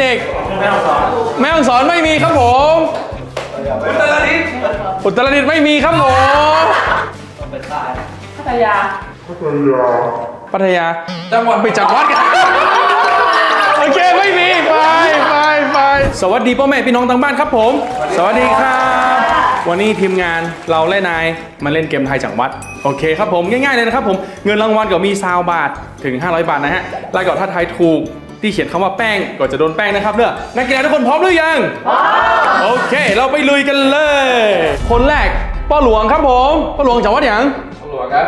เด็กแม่ฮ่องสอนแม่ฮ่องสอนไม่มีครับผม อุตรดิตถ์อุตรดิตถ์ไม่มีครับผมพัทยาพัทยาจังหวัดไปจัดวัดกันโอเคไม่มีไปไปไปสวัสดีพ่อแม่พี่น้องทางบ้านครับผม สวัสดีครับ วันนี้ทีมงานเราและนายมาเล่นเกมไทยจังวัด โอเคครับผมง่ายๆเลยนะครับผมเงินรางวัลก็มีซาวบาทถึง 500 บาทนะฮะแล้วก็ถ้าทายถูก ที่เขียนคำว่าแป้งก็จะโดนแป้งนะครับเด้อนักกีฬาทุกคนพร้อมหรือยังโอเค เราไปลุยกันเลย คนแรกป้าหลวงครับผมป้าหลวงจังหวัดหยังหลวงครับ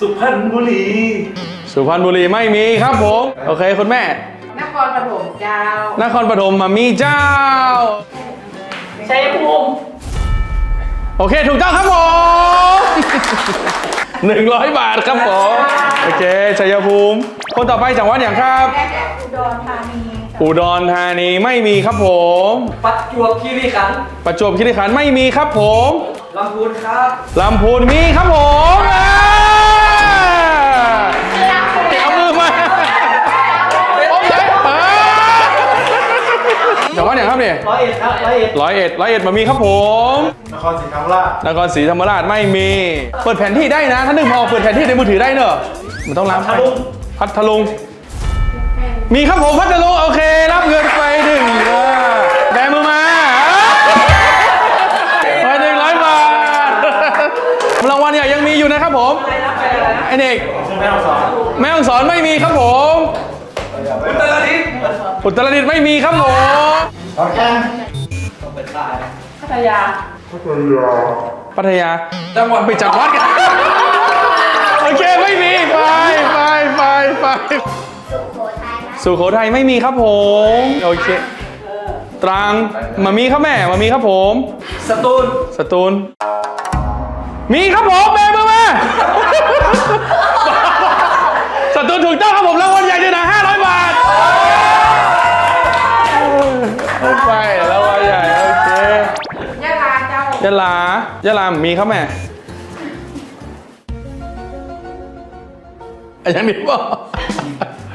สุพรรณบุรี สุพรรณบุรีไม่มีครับผมโอเคคุณแม่ นครปฐมเจ้านครปฐมมามีเจ้าชัยภูมิโอเค ถูกต้องครับผม หนึ่งร้อยบาทครับผม โอเค ชัยภูมิ คนต่อไปจังหวัดอย่างครับอุดรธานีอุดรธานีไม่มีครับผม ปัจจวบคีรีขันธ์ประจวบคีรีขันธ์ไม่มีครับผม ลำพูนครับ ลำพูนมีครับผม จังหวัดอย่างครับเนี่ยร้อยเอ็ดครับร้อยเอ็ดร้อยเอ็ดร้อยเอ็ดมามีครับผม นครศรีธรรมราชนครศรีธรรมราชไม่มี เปิดแผนที่ได้นะ ถ้าหนึ่งพอเปิดแผนที่ในมือถือได้เนอะมันต้องรับพัทลุงพัทลุง มีครับผมพัทลุงโอเค รับเงินไปหนึ่งเออแบมือมาไปหนึ่งร้อยบาทรางวัลเนี่ยยังมีอยู่นะครับผมไอเด็กแม่ฮ่องสอนแม่ฮ่องสอนไม่มีครับผมอุตรดิตถ์อุตรดิตถ์ไม่มีครับผม ขอนแก่นต้องเป็นใต้พัทยา พัทยา จังหวัดไปจัดวัดกัน โอเค ไม่มี ไปไปไปไปสุโขทัยไม่มีครับผม โอเค ตรังมามีครับแม่มามีครับผม สตูล สตูล มีครับผมแม่มือมา ยะลายะลามีครับแม่อะอย่างนี้ป่ะ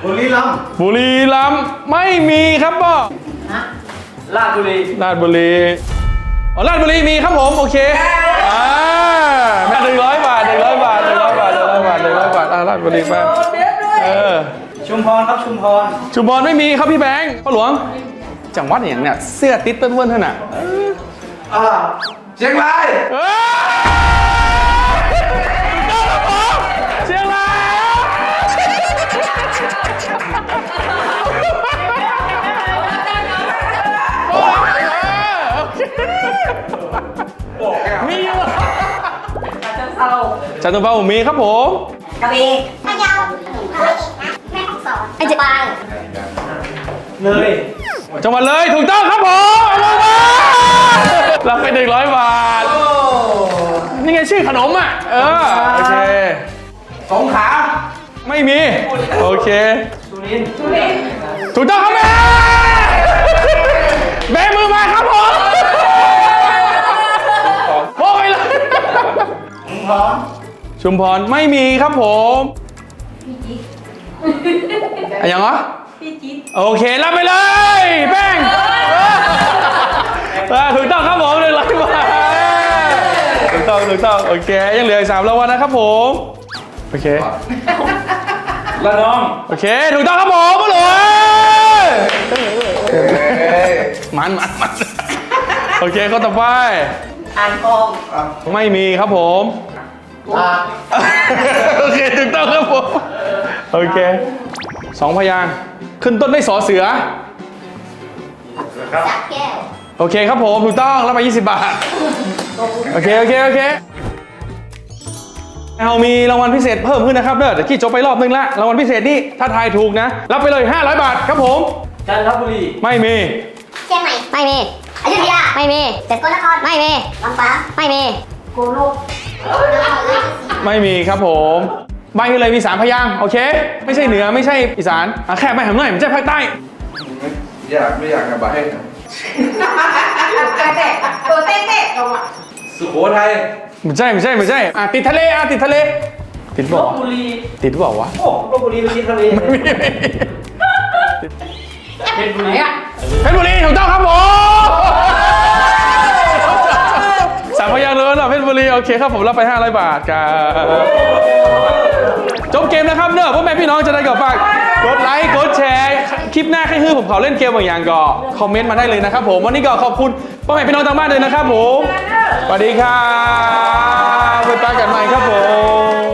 บุรีรัมย์บุรีรัมย์ไม่มีครับป่ะราชบุรีราชบุรีอ๋อราชบุรีมีครับผมโอเคอ่าแม่หนึ่งร้อยบาทหนึ่งร้อยบาทหนึ่งร้อยบาทหนึ่งร้อยบาทหนึ่งร้อยบาทอ่าราชบุรีไปเด็ดด้วยเออชุมพรครับชุมพรชุมพรไม่มีครับพี่แบงค์พ่อหลวงจังหวัดอย่างเนี่ยเสื้อติดเต้นเวิ้นเท่าน่ะอ่า เชียงรายเอ้ยถูกต้องครับผมเชียงรายมีอยู่อาจจะเศร้าจันทบุรีมีครับผม กระบี่พะเยาร้อยเอ็ดนะแม่ฮ่องสอนลำปางเลยจังหวัดเลยถูกต้องครับผมเอามา รับไปหนึ่งร้อยบาทโอ้นี่ไงชื่อขนมอะ เออ โอเคสงขลาไม่มี โอเคสุรินทร์ทุเรศถูกต้องครับแม่แบมือมาครับผมโอ้ยเลยชุมพรชุมพรไม่มีครับผมอะอย่างเหรอพี่จิ๊ดโอเค รับไปเลย แป้งเออถูกต้องครับผมหนึ่งร้อยบาทถูกต้องถูกต้องโอเคยังเหลืออีกสามรางวัลนะครับผมโอเคละนอง โอเคถูกต้องครับผมก็เลยมันมันมันโอเคข้อต่อไปอ่านทองไม่มีครับผมอ่าโอเคถูกต้องครับผมโอเคสองพยางค์ขึ้นต้นด้วยสอเสือสระแก้ว โอเคครับผมถูกต้องรับไป 20 บาท โอเค โอเค โอเคเรามีรางวัลพิเศษเพิ่มขึ้นนะครับเด้อแต่ขี้จบไปรอบนึงละรางวัลพิเศษนี่ถ้าทายถูกนะ รับไปเลย 500 บาทครับผม จันทบุรีไม่มี เชียงใหม่ไม่มีอยุธยาไม่มีสกลนครไม่มีลำปางไม่มีโกลกนครราชสีมาไม่มีครับผมใบให้เลยมีสามพยางค์โอเค ไม่ใช่เหนือไม่ใช่อีสานอะแค่ไม่ทำหน่อยมันใช่ภาคใต้อยากไม่อยากกลับบ้าน กระแตะตัวเต้เต้ตรงอะสุโขทัยไม่ใช่ไม่ใช่ไม่ใช่อะติดทะเลอะติดทะเล ติดลบ่บบุรีติดบ่วะโอ้ลบบุรีไม่มีทะเลไม่มีไม่เพชรบุรีเพชรบุรีถูกต้องครับผมสามพยางค์เลยนะเพชรบุรีโอเคครับผมรับไป 500 บาทครับจบเกมนะครับเนอะพ่อแม่พี่น้องจะได้กับฝาก กดไลค์ กดแชร์ คลิปหน้าใครฮือผมขอเล่นเกมบางอย่างก็คอมเมนต์มาได้เลยนะครับผม วันนี้ก็ขอบคุณพ่อแม่พี่น้องทางบ้านเลยนะครับผม สวัสดีครับไปตากันใหม่ครับผม